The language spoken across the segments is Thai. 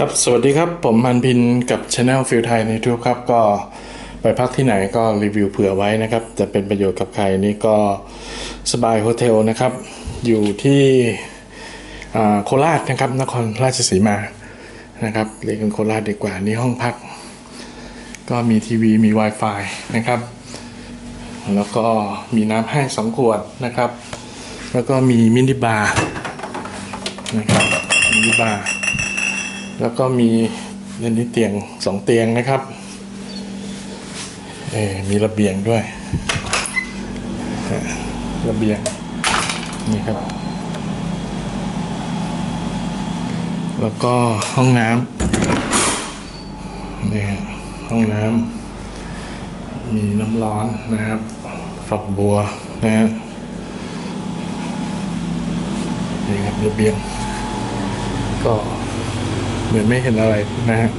ครับ สวัสดีครับ ผมมันพินกับ Channel ฟิลไทยในทุกครับ ก็ไปพักที่ไหนก็รีวิวเผื่อไว้นะครับ จะเป็นประโยชน์กับใครนี่ก็สบายโฮเทลนะครับ อยู่ที่โคราชนะครับ นครราชสีมานะครับ เรียกกันโคราชดีกว่า นี่ห้องพัก ก็มีทีวีมี Wi-Fi นะครับ แล้วก็มีน้ำให้สองขวดนะครับ แล้วก็มีมินิบาร์นะครับมินิบาร์ แล้วก็มีเนนี้เตียงสองเตียงนะครับเอมีระเบียงด้วยระเบียงนี่ครับ แล้วก็ห้องน้ำนี่ห้องน้ำมีน้ำร้อนนะครับ ฝักบัวนะฮะนี่ครับระเบียงก็ เหมือนไม่เห็นอะไรนะฮะ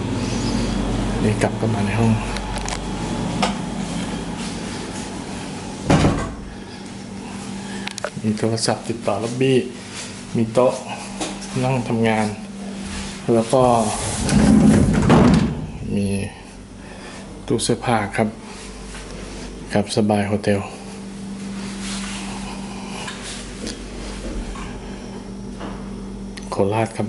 นี่กลับกันมาในห้อง มีโทรศัพท์ติดต่อล็อบบี้ มีโต๊ะนั่งทำงาน แล้วก็ มีตู้เสื้อผ้าครับครับสบายโฮเทลโคราชครับ